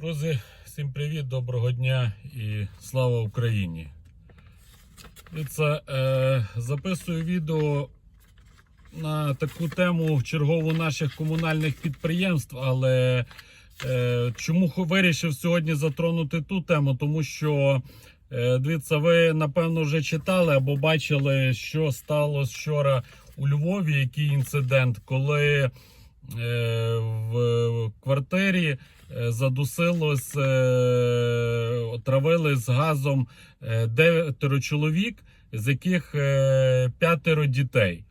Друзі, всім привіт, доброго дня і слава Україні. І це е, записую відео на таку тему в чергову наших комунальних підприємств, але е, чому вирішив сьогодні затронути ту тему? Тому що е, дивіться, ви напевно вже читали або бачили, що сталося вчора у Львові, який інцидент, коли е, квартирі е, задусилось, е, отравили з газом е, дев'ятеро чоловік, з яких е, п'ятеро дітей.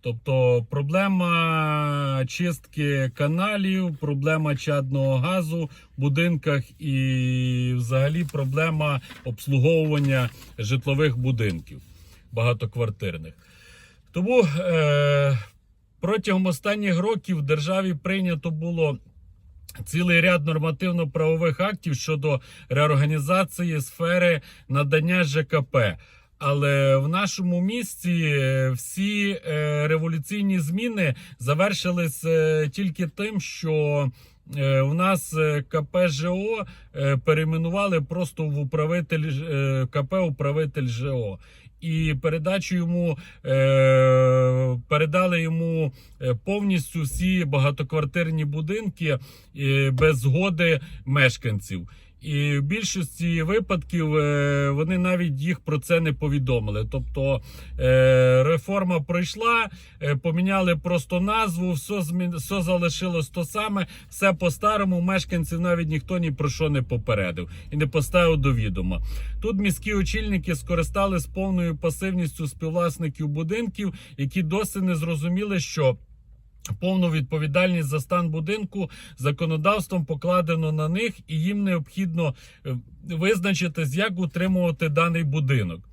Тобто проблема чистки каналів, проблема чадного газу в будинках і взагалі проблема обслуговування житлових будинків багатоквартирних. Тому е, протягом останніх років в державі прийнято було цілий ряд нормативно-правових актів щодо реорганізації сфери надання ЖКП. Але в нашому місті е, всі е, революційні зміни завершились е, тільки тим, що у нас КП ЖО е, перейменували просто в управитель КП управитель ЖО. І передачу йому е, передали йому е, повністю всі багатоквартирні будинки е, без згоди мешканців. І в більшості випадків е, вони навіть їх про це не повідомили. Тобто е, реформа пройшла, е, поміняли просто назву, все, змін... все залишилось то саме, все по-старому. Мешканців навіть ніхто ні про що не попередив і не поставив до відома. Тут міські очільники скористались повною пасивністю співвласників будинків, які досі не зрозуміли, що. Повну відповідальність за стан будинку законодавством покладено на них, і їм необхідно е, визначитись, як утримувати даний будинок.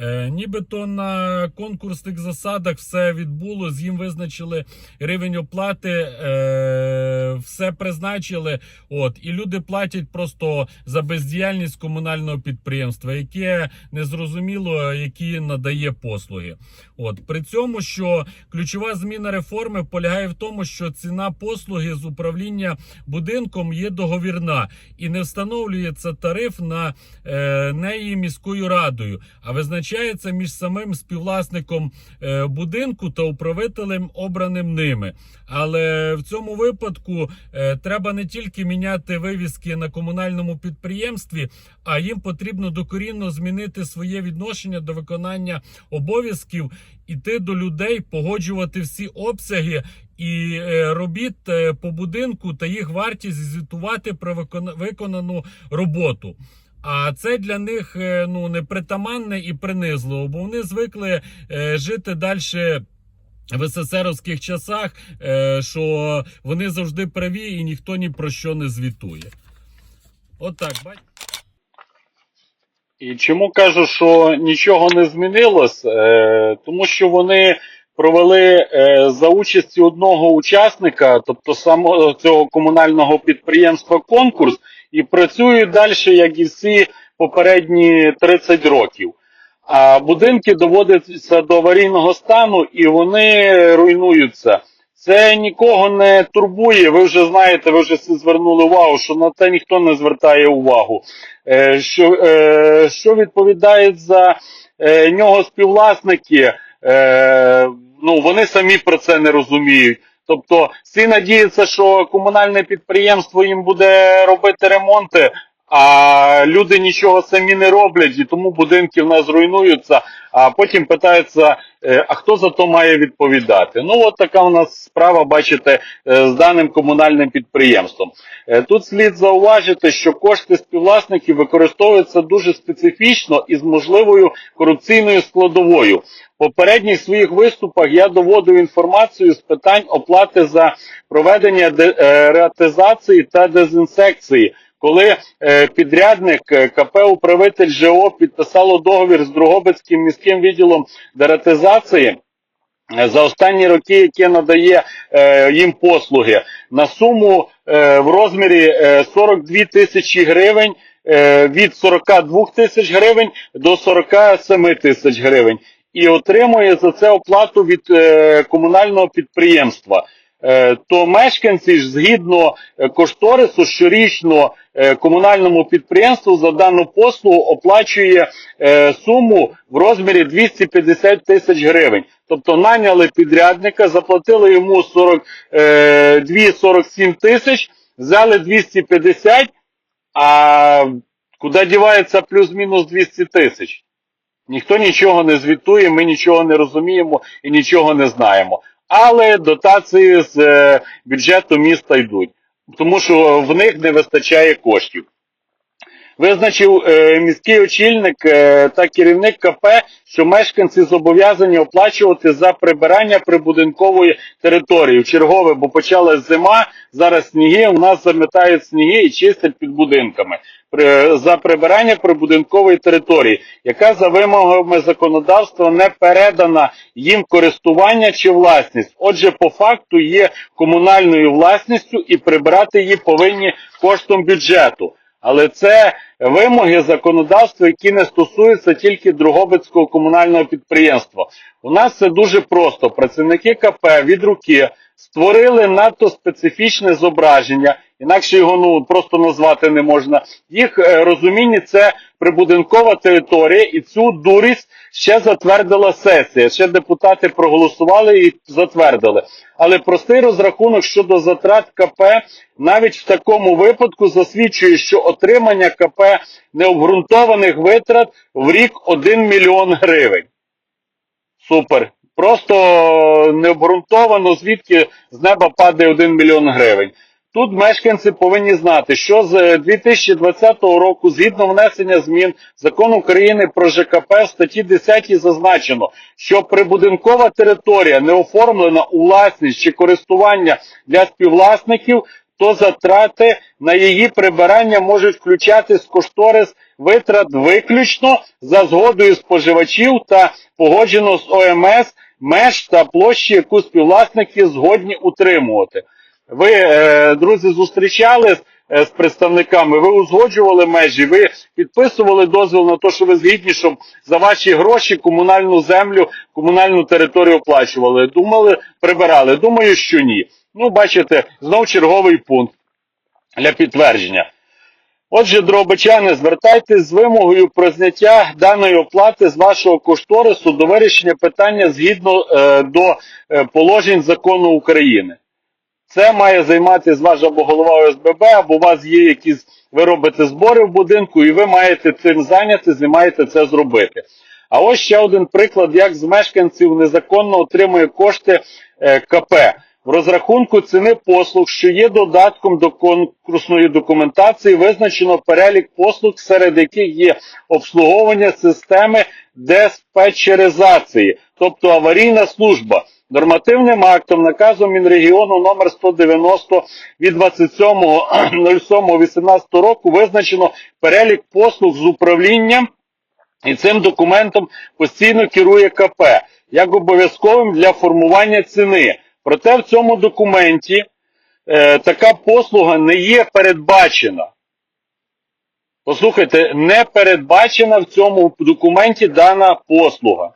Е, нібито на конкурсних засадах все відбулось, їм визначили рівень оплати, е, все призначили. От, і люди платять просто за бездіяльність комунального підприємства, яке незрозуміло, які надає послуги. От при цьому, що ключова зміна реформи полягає в тому, що ціна послуги з управління будинком є договірна і не встановлюється тариф на е, неї міською радою, а визначається між самим співвласником е, будинку та управителем обраним ними. Але в цьому випадку е, треба не тільки міняти вивіски на комунальному підприємстві, а їм потрібно докорінно змінити своє відношення до виконання обов'язків, іти до людей, погоджувати всі обсяги і е, робіт по будинку та їх вартість звітувати про викона- виконану роботу. А це для них е, ну непритаманне і принизливо, бо вони звикли е, жити далі. В СССРовських часах, е, що вони завжди праві і ніхто ні про що не звітує. Отак, бать. І чому кажу, що нічого не змінилось? Е, тому що вони провели за участі одного учасника, тобто самого цього комунального підприємства, конкурс, і працюють далі, як і всі попередні 30 років. А будинки доводяться до аварійного стану і вони руйнуються. Це нікого не турбує. Ви вже знаєте, ви вже всі звернули увагу, що на це ніхто не звертає увагу. Е, що, е, що відповідають за е, нього співвласники, ну вони самі про це не розуміють. Тобто всі надіються, що комунальне підприємство їм буде робити ремонти, а люди нічого самі не роблять, і тому будинки в нас руйнуються, а потім питаються, а хто за то має відповідати. Ну от така у нас справа, бачите, е, з даним комунальним підприємством. Е, Тут слід зауважити, що кошти співвласників використовуються дуже специфічно і з можливою корупційною складовою. В попередніх своїх виступах я доводив інформацію з питань оплати за проведення де- е, реатизації та дезінсекції. Коли е, підрядник е, КП управитель ЖО підписало договір з Другобицьким міським відділом дератизації, е, за останні роки, яке надає е, їм послуги, на суму е, в розмірі е, 42 тисячі гривень, е, від 42 тисяч гривень до 47 тисяч гривень. І отримує за це оплату від е, комунального підприємства. Е, то мешканці ж згідно е, кошторису щорічно е, комунальному підприємству за дану послугу оплачує суму в розмірі 250 тисяч гривень. Тобто наняли підрядника, заплатили йому 42-47 тисяч, взяли 250, а куди дівається плюс-мінус 200 тисяч? Ніхто нічого не звітує, ми нічого не розуміємо і нічого не знаємо. Але дотації з е, бюджету міста йдуть, тому що в них не вистачає коштів. Визначив е, міський очільник е, та керівник КП, що мешканці зобов'язані оплачувати за прибирання прибудинкової території. В чергове, бо почалась зима, зараз сніги, у нас заметають сніги і чистять під будинками. За прибирання прибудинкової території, яка за вимогами законодавства не передана їм користування чи власність. Отже, по факту є комунальною власністю і прибирати її повинні коштом бюджету. Але це вимоги законодавства, які не стосуються тільки Другобицького комунального підприємства. У нас це дуже просто. Працівники КП від руки створили надто специфічне зображення, інакше його ну просто назвати не можна. Їх е, розуміння це прибудинкова територія, і цю дурість ще затвердила сесія. Ще депутати проголосували і затвердили. Але простий розрахунок щодо затрат КП навіть в такому випадку засвідчує, що отримання КП необґрунтованих витрат в рік 1 мільйон гривень. Супер. Просто необґрунтовано, звідки з неба падає 1 мільйон гривень. Тут мешканці повинні знати, що з 2020 року, згідно внесення змін в закон України про ЖКП, в статті 10 зазначено, що прибудинкова територія не оформлена у власність чи користування для співвласників, то затрати на її прибирання можуть включатись в кошторис витрат виключно за згодою споживачів та погоджено з ОМС меж та площі, яку співвласники згодні утримувати. Ви, е, друзі, зустрічались е, з представниками, ви узгоджували межі, ви підписували дозвіл на те, що ви згідні, щоб за ваші гроші комунальну землю, комунальну територію оплачували. Думали, прибирали. Думаю, що ні. Ну, бачите, знов черговий пункт для підтвердження. Отже, дробичани, звертайтесь з вимогою про зняття даної оплати з вашого кошторису до вирішення питання згідно е, до е, положень закону України. Це має займатися ваш або голова ОСББ, або у вас є якісь, ви робите збори в будинку, і ви маєте цим зайнятися, і маєте це зробити. А ось ще один приклад, як з мешканців незаконно отримує кошти е, КП. В розрахунку ціни послуг, що є додатком до конкурсної документації, визначено перелік послуг, серед яких є обслуговування системи диспетчеризації, тобто аварійна служба. Нормативним актом наказом Мінрегіону номер 190 від 27.07.18 року визначено перелік послуг з управлінням і цим документом постійно керує КП як обов'язковим для формування ціни. Проте в цьому документі е, така послуга не є передбачена. Послухайте, не передбачена в цьому документі дана послуга.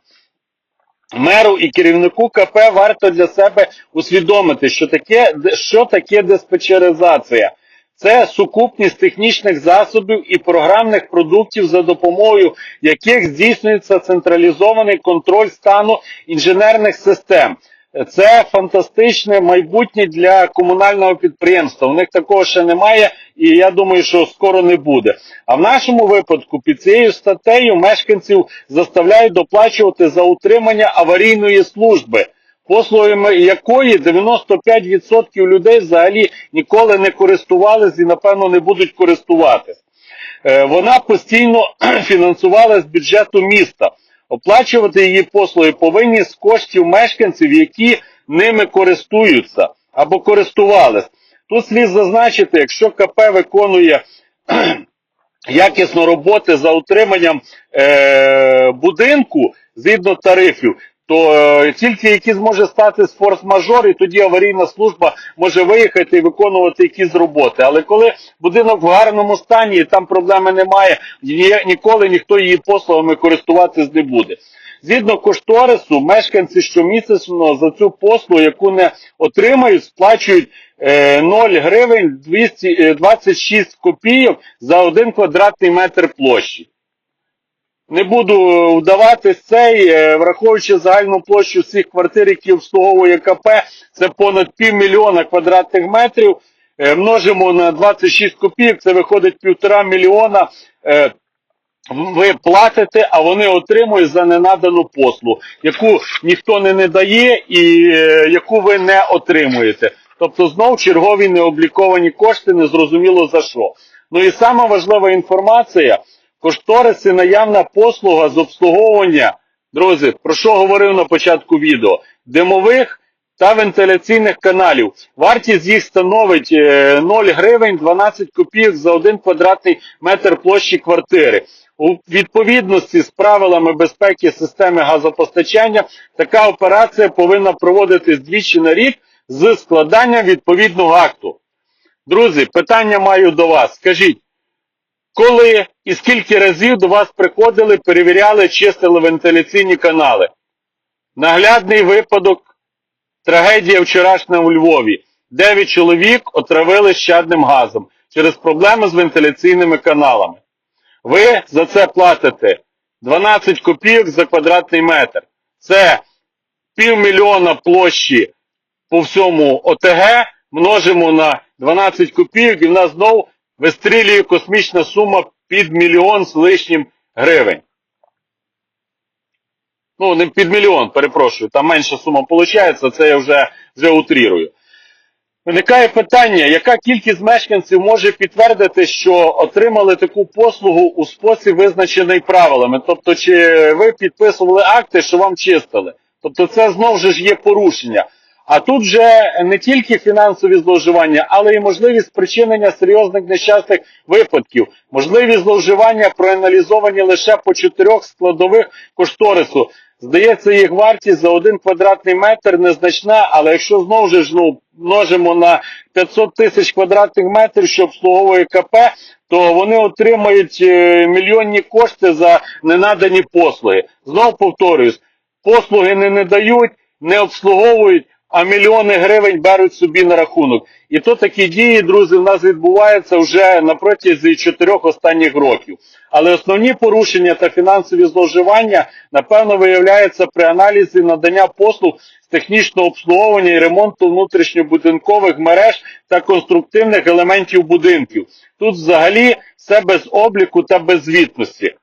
Меру і керівнику КП варто для себе усвідомити, що таке, що таке диспетчеризація. Це сукупність технічних засобів і програмних продуктів, за допомогою яких здійснюється централізований контроль стану інженерних систем. Це фантастичне майбутнє для комунального підприємства. У них такого ще немає, і я думаю, що скоро не буде. А в нашому випадку під цією статтею мешканців заставляють доплачувати за утримання аварійної служби, послугами якої 95% людей взагалі ніколи не користувалися і, напевно, не будуть користуватись. Е, Вона постійно фінансувалася з бюджету міста. Оплачувати її послуги повинні з коштів мешканців, які ними користуються або користувались. Тут слід зазначити, якщо КП виконує якісно роботи за утриманням е, будинку згідно тарифів, то е, тільки які зможе стати форс-мажор, і тоді аварійна служба може виїхати і виконувати якісь роботи. Але коли будинок в гарному стані і там проблеми немає, ні- ніколи ніхто її послугами користуватись не буде. Згідно кошторису, мешканці щомісячно за цю послугу, яку не отримають, сплачують е, 0 гривень 200, е, 26 копійок за один квадратний метр площі. Не буду вдаватись цей, е, враховуючи загальну площу всіх квартир, які обслуговує КП, це понад півмільйона квадратних метрів. Е, Множимо на 26 копійок, це виходить півтора мільйона. е, Ви платите, а вони отримують за ненадану послугу, яку ніхто не надає і яку ви не отримуєте. Тобто знов чергові необліковані кошти, незрозуміло за що. Ну і сама важлива інформація, кошториси наявна послуга з обслуговування, друзі, про що говорив на початку відео, димових та вентиляційних каналів. Вартість їх становить е, 0 гривень 12 копійок за 1 квадратний метр площі квартири. У відповідності з правилами безпеки системи газопостачання така операція повинна проводитись двічі на рік з складанням відповідного акту. Друзі, питання маю до вас. Скажіть, коли і скільки разів до вас приходили, перевіряли, чистили вентиляційні канали? Наглядний випадок Трагедія вчорашня у Львові. Дев'ять чоловік отравили щадним газом через проблеми з вентиляційними каналами. Ви за це платите 12 копійок за квадратний метр. Це півмільйона площі по всьому ОТГ множимо на 12 копійок і в нас знов вистрілює космічна сума під мільйон з лишнім гривень. Ну, не під мільйон, перепрошую, там менша сума виходить, це я вже, утрірую. Виникає питання, яка кількість мешканців може підтвердити, що отримали таку послугу у спосіб визначений правилами? Тобто, чи ви підписували акти, що вам чистили? Тобто це знову ж є порушення. А тут вже не тільки фінансові зловживання, але й можливість спричинення серйозних нещасних випадків, можливість зловживання проаналізовані лише по чотирьох складових кошторису. Здається, їх вартість за один квадратний метр незначна, але якщо знову ж ну, множимо на 500 тисяч квадратних метрів, що обслуговує КП, то вони отримають е, мільйонні кошти за ненадані послуги. Знов повторюсь, послуги не надають, не обслуговують, а мільйони гривень беруть собі на рахунок. І то такі дії, друзі, в нас відбуваються вже на протязі чотирьох останніх років. Але основні порушення та фінансові зловживання, напевно, виявляються при аналізі надання послуг з технічного обслуговування і ремонту внутрішньобудинкових мереж та конструктивних елементів будинків. Тут взагалі все без обліку та без звітності.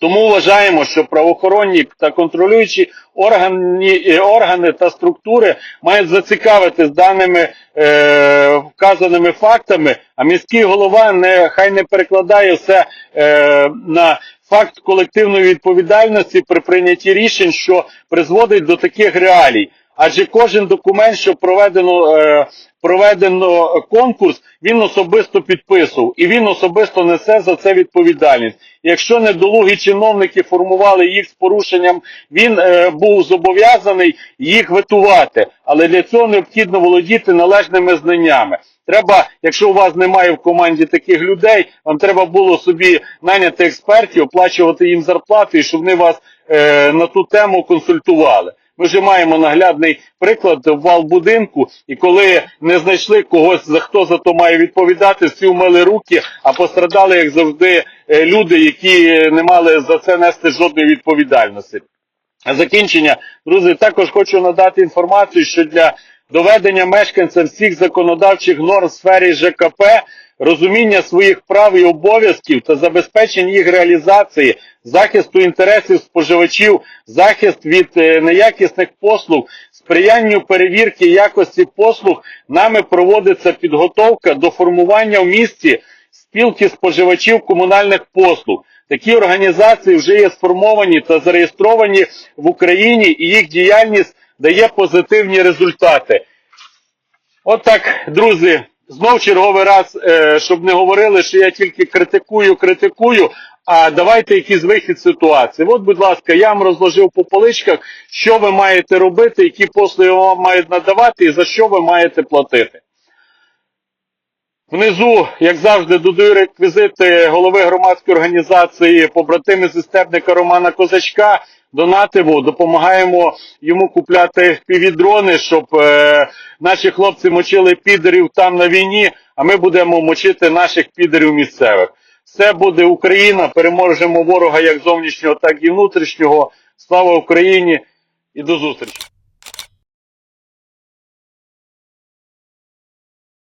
Тому вважаємо, що правоохоронні та контролюючі органи, е, органи та структури мають зацікавитись даними е, вказаними фактами, а міський голова не, хай не перекладає все е, на факт колективної відповідальності при прийнятті рішень, що призводить до таких реалій. Адже кожен документ, що проведено, е, проведено конкурс, він особисто підписував і він особисто несе за це відповідальність. Якщо недолугі чиновники формували їх з порушенням, він е, був зобов'язаний їх витувати. Але для цього необхідно володіти належними знаннями. Треба, якщо у вас немає в команді таких людей, вам треба було собі наняти експертів, оплачувати їм зарплату, і щоб вони вас е, на ту тему консультували. Ми вже маємо наглядний приклад в вал-будинку, і коли не знайшли когось, за хто за то має відповідати, всі вмили руки, а пострадали, як завжди, е, люди, які не мали за це нести жодної відповідальності. А закінчення, друзі, також хочу надати інформацію, що для доведення мешканцям всіх законодавчих норм в сфері ЖКП, розуміння своїх прав і обов'язків та забезпечення їх реалізації, захисту інтересів споживачів, захист від е, неякісних послуг, сприянню перевірки якості послуг, нами проводиться підготовка до формування в місті спілки споживачів комунальних послуг. Такі організації вже є сформовані та зареєстровані в Україні, і їх діяльність дає позитивні результати. От так, друзі, знов черговий раз, е, щоб не говорили, що я тільки критикую, критикую. А давайте якийсь вихід ситуації. От, будь ласка, я вам розложив по поличках, що ви маєте робити, які послуги вам мають надавати і за що ви маєте платити. Внизу, як завжди, додаю реквізити голови громадської організації побратими зістебника Романа Козачка. Донатимо, допомагаємо йому купляти півдрони, щоб е, наші хлопці мочили підерів там на війні, а ми будемо мочити наших підерів місцевих. Все буде Україна, переможемо ворога як зовнішнього, так і внутрішнього. Слава Україні і до зустрічі!